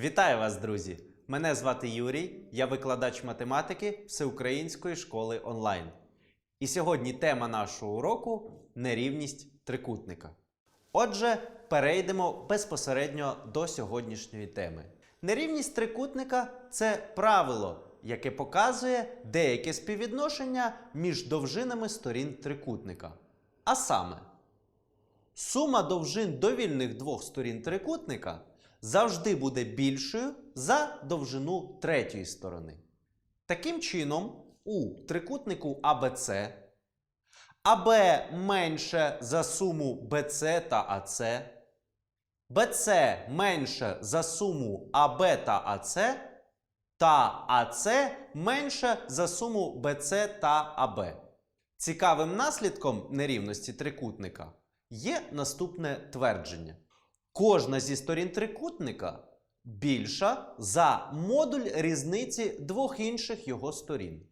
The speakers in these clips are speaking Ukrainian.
Вітаю вас, друзі! Мене звати Юрій, я викладач математики Всеукраїнської школи онлайн. І сьогодні тема нашого уроку нерівність трикутника. Отже, перейдемо безпосередньо до сьогоднішньої теми. Нерівність трикутника це правило, яке показує деяке співвідношення між довжинами сторін трикутника. А саме, сума довжин довільних двох сторін трикутника завжди буде більшою за довжину третьої сторони. Таким чином, у трикутнику ABC АБ менше за суму BC та AC, BC менше за суму АБ та АС, та АС менше за суму BC та АБ. Цікавим наслідком нерівності трикутника є наступне твердження. Кожна зі сторін трикутника більша за модуль різниці двох інших його сторін.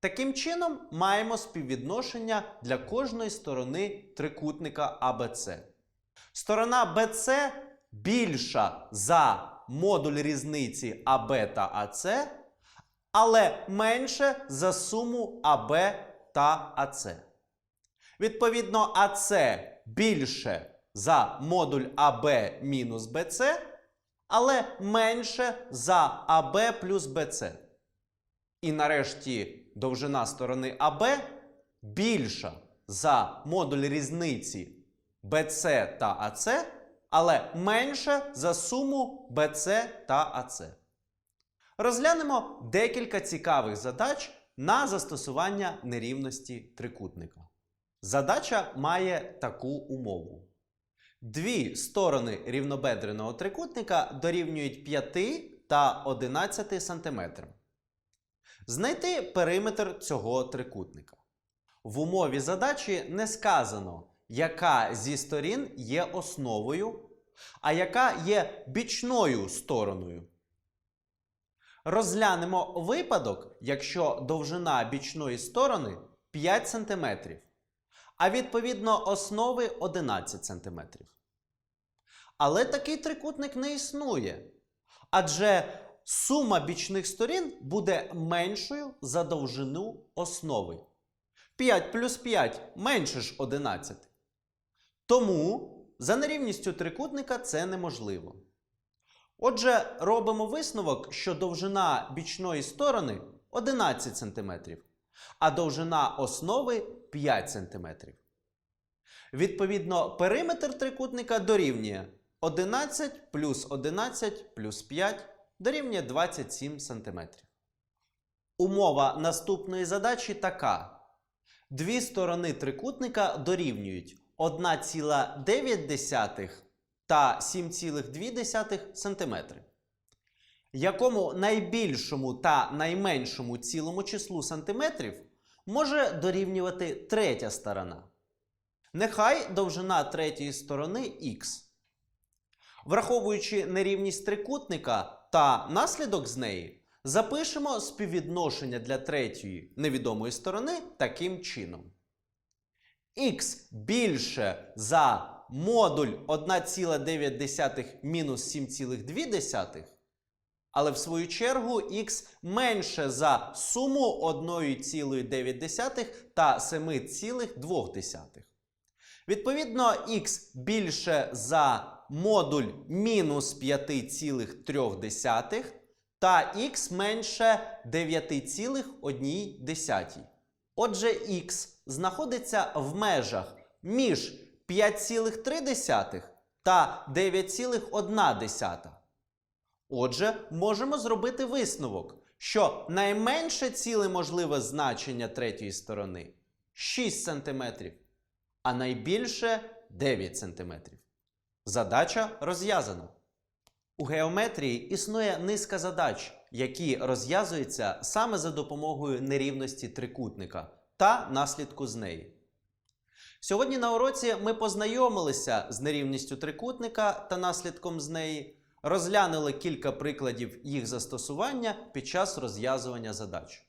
Таким чином, маємо співвідношення для кожної сторони трикутника ABC. Сторона BC більша за модуль різниці AB та AC, але менше за суму AB та AC. Відповідно, АС більше за модуль АБ мінус БЦ, але менше за АБ плюс БЦ. І нарешті довжина сторони АБ більша за модуль різниці БЦ та АЦ, але менше за суму БЦ та АЦ. Розглянемо декілька цікавих задач на застосування нерівності трикутника. Задача має таку умову. Дві сторони рівнобедреного трикутника дорівнюють 5 та 11 см. Знайти периметр цього трикутника. В умові задачі не сказано, яка зі сторін є основою, а яка є бічною стороною. Розглянемо випадок, якщо довжина бічної сторони 5 см, а відповідно основи 11 см. Але такий трикутник не існує. Адже сума бічних сторін буде меншою за довжину основи. 5 плюс 5 менше ж 11. Тому за нерівністю трикутника це неможливо. Отже, робимо висновок, що довжина бічної сторони 11 см, а довжина основи 5 см. Відповідно, периметр трикутника дорівнює 11 плюс 11 плюс 5 дорівнює 27 см. Умова наступної задачі така. Дві сторони трикутника дорівнюють 1,9 та 7,2 см. Якому найбільшому та найменшому цілому числу сантиметрів може дорівнювати третя сторона. Нехай довжина третьої сторони х. Враховуючи нерівність трикутника та наслідок з неї, запишемо співвідношення для третьої невідомої сторони таким чином. х більше за модуль 1,9 мінус 7,2, але в свою чергу х менше за суму 1,9 та 7,2. Відповідно, х більше за модуль мінус 5,3 та х менше 9,1. Отже, х знаходиться в межах між 5,3 та 9,1. Отже, можемо зробити висновок, що найменше ціле можливе значення третьої сторони 6 см, а найбільше 9 см. Задача розв'язана. У геометрії існує низка задач, які розв'язуються саме за допомогою нерівності трикутника та наслідку з неї. Сьогодні на уроці ми познайомилися з нерівністю трикутника та наслідком з неї, розглянули кілька прикладів їх застосування під час розв'язування задач.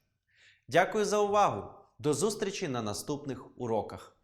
Дякую за увагу! До зустрічі на наступних уроках!